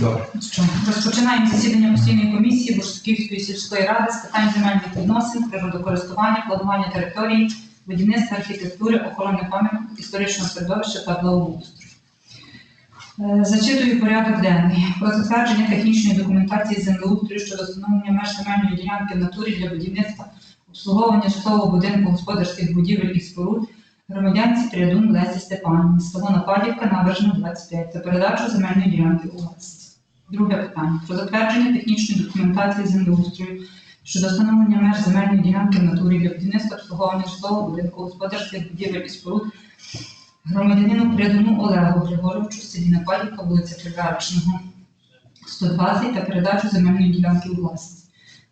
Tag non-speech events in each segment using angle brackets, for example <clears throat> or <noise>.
Добре. Розпочинаємо засідання постійної комісії Борсуківської сільської ради з питань земельних відносин, природокористування, планування території, будівництва архітектури, охорони пам'яток, історичного середовища та благоустрою. Е, Зачитую порядок денний. Про затвердження технічної документації землеустрою щодо встановлення меж земельної ділянки в натурі для будівництва обслуговування житлового будинку господарських будівель і споруд громадянці Прядун Лесі Степанівні, село Нападівка, набережна 25 та передачу земельної ділянки у власність. Друге питання про затвердження технічної документації землеустрою щодо встановлення меж земельної ділянки в натурі для будівництва обслуговування житлового будинку господарських будівель і споруд громадянину Прядуну Олегу Григоровичу селі Нападівка, вулиця Прибережного, 120 та передачу земельної ділянки у власність.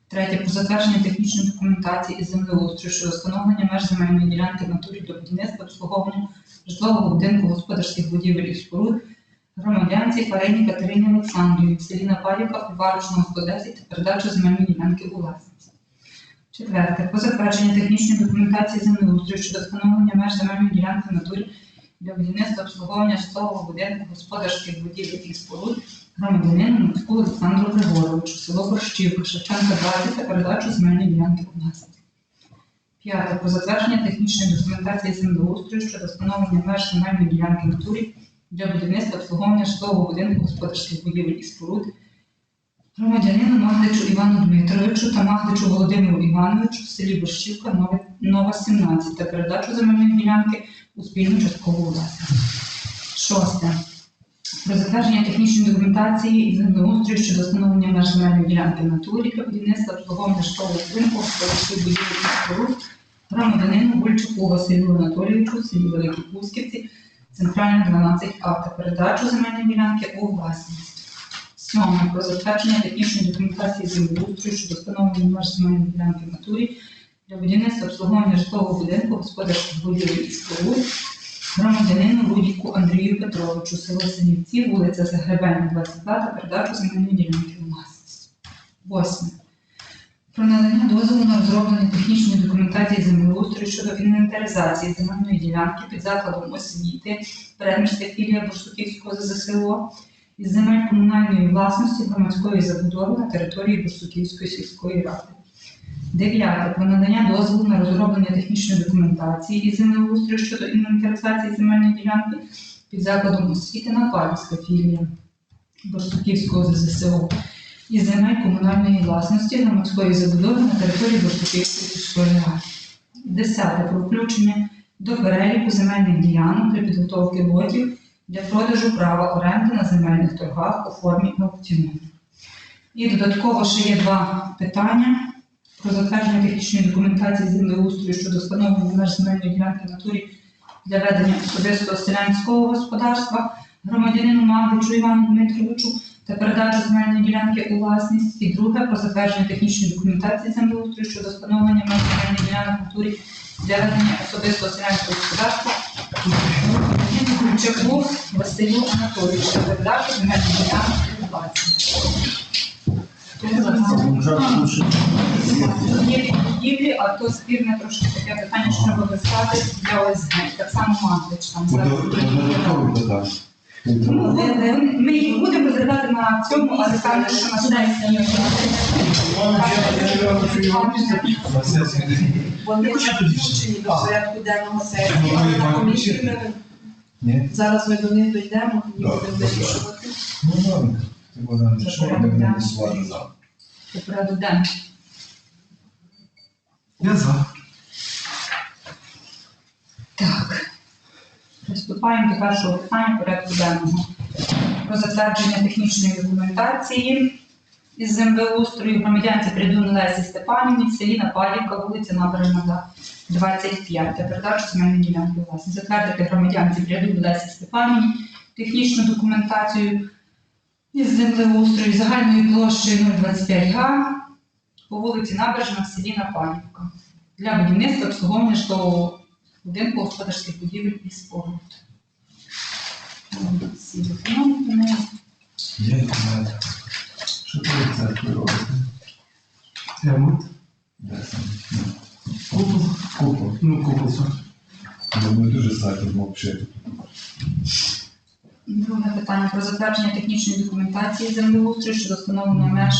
Третє про затвердження технічної документації із землеустрою щодо встановлення меж земельної ділянки в натурі для будівництва обслуговування житлового будинку господарських будівель і споруд громадянці Фарені Катерині Олександрівні в селі Нападівка Варочного 110 та передачу земельної ділянки у власність. Четверте. Про затвердження технічної документації землеустрою щодо встановлення меж земельної ділянки натурі для будівництва обслуговування житлового будинку господарських будівель і споруд громадянину Мацьку Олександру Григоровичу, село Борщівка, Шевченка 20 та передачу земельної ділянки у власність. П'яте. Про затвердження технічної документації землеустрою щодо встановлення меж земельної ділянки натурі для будівництва обслуговування житлового будинку господарських будівель і споруд громадянину Магдичу Івану Дмитровичу та Магдичу Володимиру Івановичу в селі Борщівка, Нова 17 та передачу земельної ділянки у спільну часткову власність. Шосте. Про затвердження технічної документації і землеустрою щодо встановлення меж земельної ділянки в натурі для будівництва обслуговування житлового будинку господарських будівель і споруд громадянину Гульчуку Василю Анатолійовичу в селі Великі Пусківці, центральна 12А та передачу земельної ділянки у власність. Сьоме. Про затвердження технічної документації землеустрою щодо встановлення меж земельної ділянки в натурі для будівництва обслуговування житлового будинку господарських будівель і споруд громадянину Рудіку Андрію Петровичу, село Синівці, вулиця Загребельна, 22 та передачу земельної ділянки у власність. Восьме. Про надання дозволу на розроблення інвентаризації земельної ділянки під закладом освіти Перемірська філія Бурсуківського ЗЗСО із земель комунальної власності громадської забудови на території Бурсуківської сільської ради. Дев'яте. Про надання дозволу на розроблення технічної документації із землеустрою щодо інвентаризації земельної ділянки під закладом освіти на Нападівська філія Борсуківського ЗЗСО із земель комунальної власності громадської забудови на території Борсуківської сільської ради. Десяте. Про включення до переліку земельних ділянок для підготовки лотів для продажу права оренди на земельних торгах у формі аукціону. І додатково ще є два питання про затвердження технічної документації землеустрою щодо встановлення меж земельної ділянки натурі для ведення особистого селянського господарства громадянину Магдичу Івану Дмитровичу та передачу земельної ділянки у власність. І друге про затвердження технічної документації землеустрою щодо встановлення меж земельної ділянки в натурі для ведення особистого селянського господарства Гульчаку Василю Анатолійовичу передачу земельної ділянки у власність. Є будівлі, а то спірне трошки таке питання, що треба виставити для ОСГ. Так само Магдич там зараз. Ну, Ми їх будемо на цьому, але кажуть, що на сесії. Вони вже включені до порядку денного сесії, але на комісії ми Ні? зараз ми до них дійдемо і будемо вирішувати. Ну, добре. Ти Богдан, що ми будемо голосувати за? Це порядок денний. Я за. Так. Приступаємо до першого питання порядку денного. Про затвердження технічної документації із землеустрою громадянці Придун Лесі Степанівні в селі Напалівка, вулиця Набережна 25. Та передачу земельної ділянки у власність. Затвердити громадянці Придун Лесі Степанівні технічну документацію із землеустрою загальною площею 025 га по вулиці Набережна в селі Напалівка для будівництва обслуговування житлового будинку господарських будівель і споруд. Всі документи. Я не знаю. Що ти від церкви робите? Ремонт? Де саме? Купол. Купол. Ну, купол. Думаю, дуже сакер мав Друге питання про затвердження технічної документації землеустрою щодо встановлення меж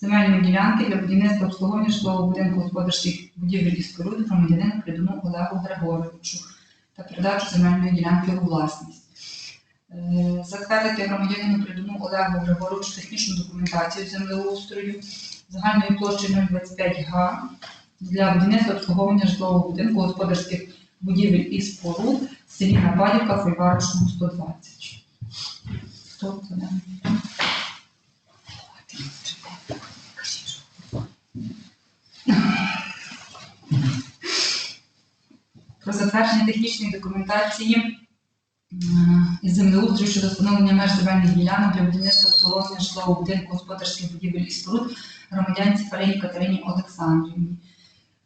земельної ділянки для будівництва обслуговування житлового будинку господарських будівель і споруд громадянину Придуну Олегу Григоровичу та передачу земельної ділянки у власність. Е, Затвердити громадянину Придуну Олегу Григоровичу технічну документацію землеустрою загальною площею 025 га для будівництва обслуговування житлового будинку господарських будівель і споруд в селі Напалівка Фольварочного 120. Хто це? да? Про затвердження технічної документації е, із землеустрою щодо встановлення меж земельних ділянок для будівництва обслуговування житлового будинку господарських будівель і споруд громадянці Фарені Катерині Олександрівні.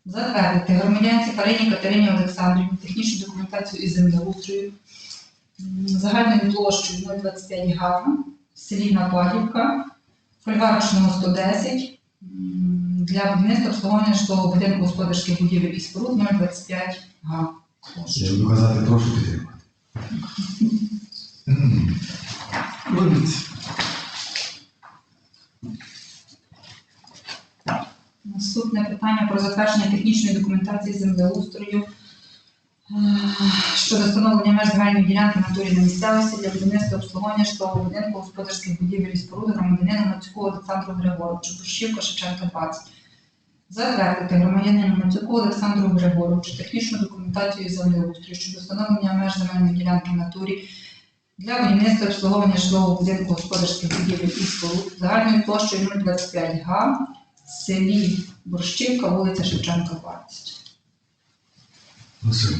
Затвердити. Громадянці Фарені Катерині Олександрівні технічну документацію із землеустрою. Загальною площею 025 га в селі Нападівка, Фольварочного 110 для будівництва обслуговування житлового будинку господарських будівель і споруд 025 га. Я буду казати, прошу підтримати. <laughs> Наступне питання про затвердження технічної документації землеустрою е, щодо встановлення меж земельної ділянки в натурі на місцевості для будівництва обслуговування житлового будинку господарських будівель і споруд громадянину Мацюку Олександру Григоровичу, Борщівка Шевченка 20. Затвердити громадянину Мацюку Олександру Григоровичу технічну документацію землеустрою щодо встановлення меж земельної ділянки в натурі для будівництва обслуговування житлового будинку господарських будівель і споруд загальною площею 025 га селі Борщівка, вулиця Шевченка, 20. Василь.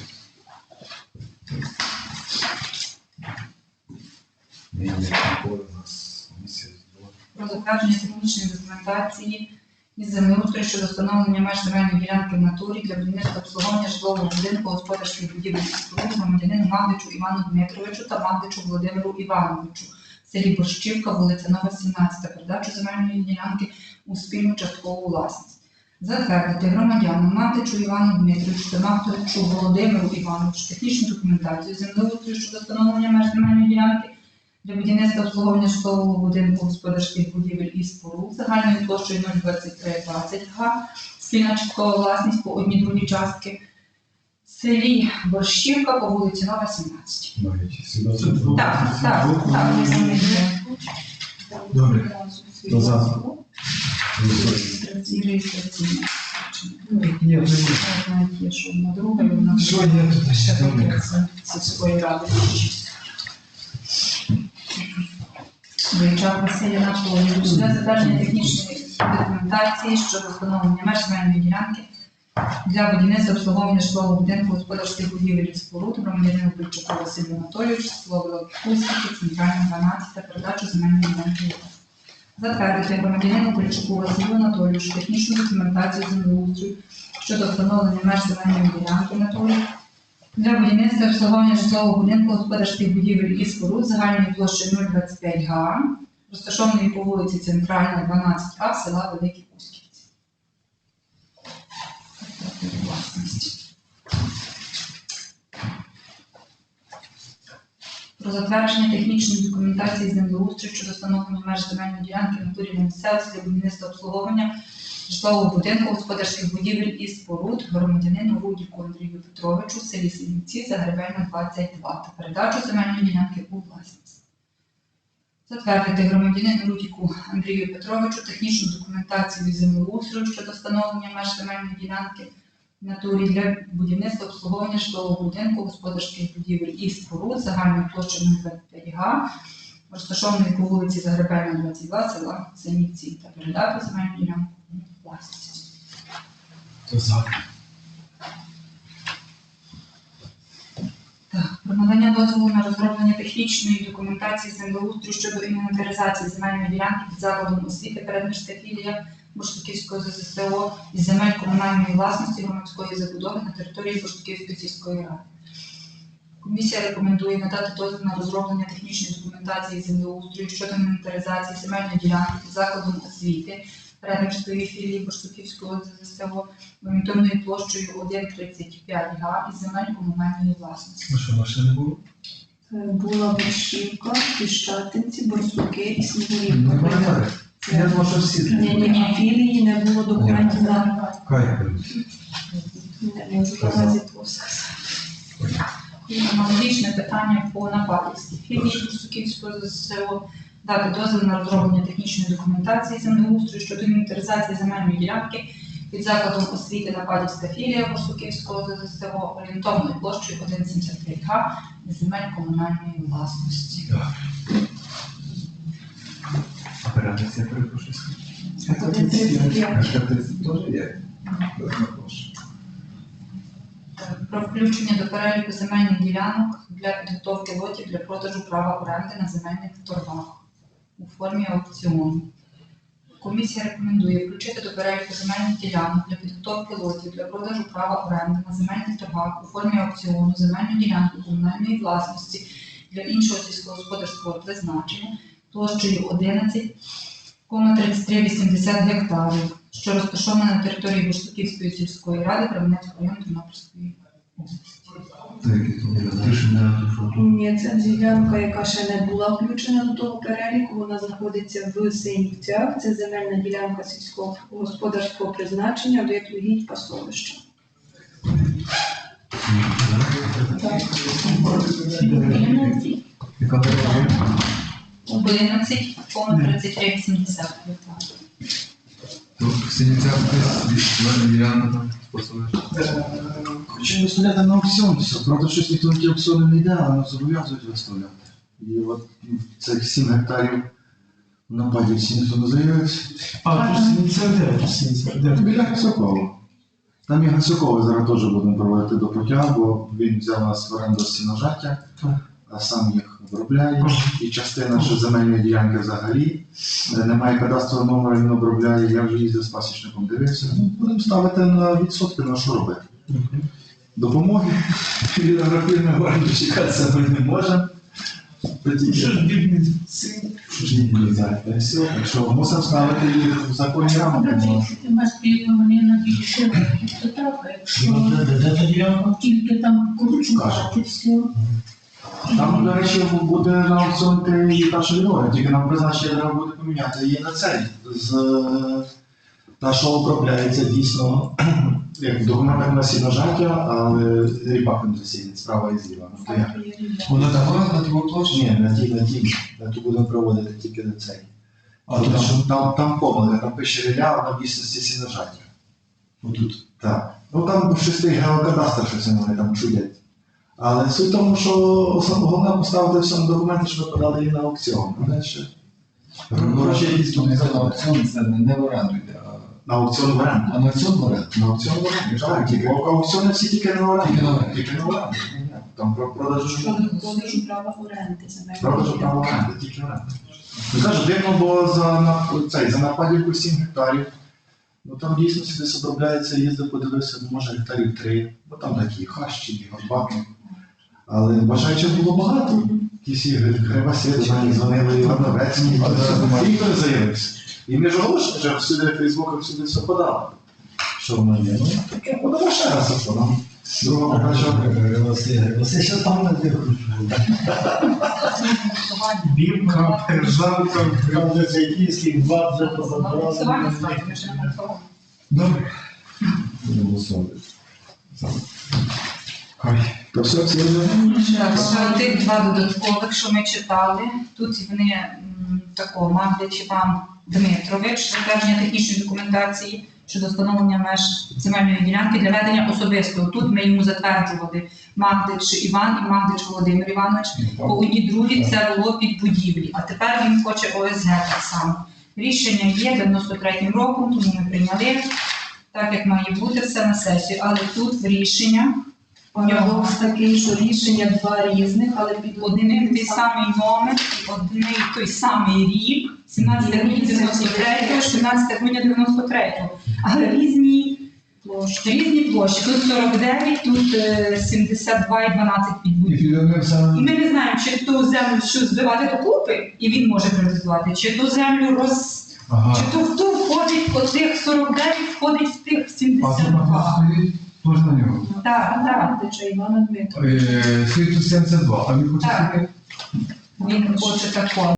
Ні, ні, ніколи у нас комісія була. Про затвердження технічної документації із землеустрою щодо встановлення меж земельної ділянки в натурі для будівництва обслуговування житлового будинку господарських будівель споруд громадянину Магдичу Івану Дмитровичу та Магдичу Володимиру Івановичу в селі Борщівка, вулиця Нова, 17, передачу земельної ділянки у спільну часткову власність. Затвердити громадянам Магдичу Івану Дмитровичу та Магдичу Володимиру Івановичу технічну документацію землеустрою щодо встановлення меж земельної ділянки для будівництва обслуговування житлового будинку господарських будівель і споруд загальною площею 02320 га, спільна часткова власність по одній другій частки в селі Борщівка по вулиці Нова, 17. Навіть сюди. Це двох. Так, так, так, замовляю. Добре. Хто за? І реєстраційна. Ні, є, що одна для затвердження технічної документації щодо встановлення меж земельної ділянки для будівництва обслуговування житлового будинку господарських будівель споруд громадянину Більчуку Василю Анатолійовичу, слово Кузьківки, центральна 12 та передачу земельної ділянки. Затвердити громадянину Більчуку Василю Анатолійовичу технічну документацію землеустрою щодо встановлення меж земельної ділянки Анатолій для будівництва обслуговування житлового будинку господарських будівель і споруд загальної площі 025 га, розташованої по вулиці Центральна, 12А, села Великі Кусківці. Про затвердження технічної документації землеустрою щодо встановлення меж земельної ділянки в натурі на для будівництва обслуговування житлового будинку господарських будівель і споруд громадянину Рудіку Андрію Петровичу в селі Синівці Загребельна 22 та передачу земельної ділянки у власність. Затвердити громадянину Рудіку Андрію Петровичу технічну документацію землеустрою щодо встановлення меж земельної ділянки натурі для будівництва обслуговування житлового будинку господарських будівель і споруд загальною площею 25 га, розташованої по вулиці Загребельна 22 села Синівці та передати земельну ділянку власність. Хто за? Так, про надання дозволу на розроблення технічної документації землеустрою щодо інвентаризації земельної ділянки під закладом освіти передміжська філія Бурштуківського ЗСТО із земель комунальної власності громадської забудови на території Бурштуківської сільської ради. Комісія рекомендує надати дозвіл на розроблення технічної документації землеустрою щодо інвентаризації земельної ділянки під закладом освіти Передміжської філії Бурштуківського ЗСТО орієнтовною площею 1,35 га із земель комунальної власності. Ну що, машини було? Е, Була Борщівка, Піщатинці, Борсуки і Ну, Снігурівка. Я думаю, що всі Ні, ні, ні, філії не було документів на Хай. не можу наразі того сказати. Аналогічне питання по Нападівській філії Бурсуківського ЗСО. Дати дозвіл на розроблення технічної документації землеустрою щодо інвентаризації земельної ділянки під закладом освіти Нападівська філія Бурсуківського ЗСО орієнтовною площею 1,73 га земель комунальної власності. Операція перепрошую. Один. А що ти теж є? Про включення до переліку земельних ділянок для підготовки лотів для продажу права оренди на земельних торгах у формі аукціону. Комісія рекомендує включити до переліку земельних ділянок для підготовки лотів для продажу права оренди на земельних торгах у формі аукціону земельну ділянку комунальної власності для іншого сільськогосподарського призначення площею 11,3380 гектарів, що розташована на території Бурштуківської сільської ради Кременецького району Тернопільської області. Ні, це ділянка, яка ще не була включена до того переліку. Вона знаходиться в Синівцях. Це земельна ділянка сільського господарського призначення, вид угідь пасовища. Так. Яка територія? 11,3380 гектарів. Тут в Синіцях десь земельна ділянка способує. Хочемо виставляти на аукціон, все. правда, щось ніхто на ті аукціони не йде, але зобов'язують виставляти. І от ну, цих 7 гектарів на падівці ніхто не заявився. А, тут синіця де? Тут синіця де? Біля Гасакова. Там і Гасакова зараз теж будемо проводити до пуття, бо він взяв нас в оренду стіножаття, Так. А сам їх обробляє. І частина ще земельної ділянки взагалі. де Немає кадастрового номера, він обробляє. Я вже їздив з пасічником, дивився. Ну, будемо ставити на відсотки, на що робити. допомоги. Від агрофірми в оренду чекатися ми не можемо. Що ж бідний син? що ж не влізає пенсію, так що мусимо ставити їх в законні рамки. Ти маєш приємно мені на дешево, то так, якщо тільки там корчувати все. Там, до речі, буде на аукціон і та, що відмовить, тільки нам призначення треба буде поміняти її на цей. З та, що обробляється дійсно, <clears throat> як в документах на сіножаття, але ріпак не засіяний, справа і зліва. Ну, то як? Вона така на тому площі? Ні, на ті, на ті, на ту будемо проводити тільки на цей. А Там, тут що? там, там помилка, там пише ріля, а на дійсності сіножаття. Отут. Так. Ну там шестий геокадастр, щось вони там чудять. Але суть в тому, що головне поставити все на документи, щоб ви подали її на аукціон. Гроші якісь тут не не аукціон, це не в оренду йде, На аукціон в оренду. а на аукціон в оренду. На аукціон в оренду. Так, тільки аукціони всі тільки на оренду. Тільки на оренду. Тільки на оренду. Там про продажу продажу права оренди Продажу права оренди, тільки оренди. Ну кажу, дивно, бо за, на, цей, за нападівку 7 гектарів. Ну там дійсно десь обробляється, їздив, подивився, ну, може гектарів 3, бо там такі хащі, горбаки. Але бажаючих було багато. Ті всі грибасити, знають, дзвонили, і Варновецький, і ніхто не заявився. І між оголошення вже всюди в Фейсбуках всюди все подали. Що воно є? Ну, таке подамо ще раз, а що нам. Друга покажа. Це ще там не дивлюсь. Білка, вже цей київський вже позабрали. Добре. Будемо голосувати. То все? Так, тих два додаткових, що ми читали, тут вони такого Магдич Іван Дмитрович, затвердження технічної документації щодо встановлення меж земельної ділянки для ведення особистого. Тут ми йому затверджували Магдич Іван і Магдич Володимир Іванович. По одній другій це було під будівлі, а тепер він хоче ОСГ так само. Рішення є 93-м роком, тому ми прийняли так, як має бути все на сесію. Але тут рішення Парадокс такий, що рішення два різних, але під один і той самий номер і один і той самий рік, 17 грудня 93-го, 17 грудня 93-го. Але різні площі. Різні площі. Тут 49, тут е, 72 і 12 під І ми не знаємо, чи ту землю що збивати докупи, і він може приватизувати, чи ту землю роз... Ага. Чи то хто входить по тих 49, входить в тих А 72. Стоїть. Тож на нього. Так, так. Дича Івана Дмитровича. Е, 72, а він хоче Так. Він хоче такого.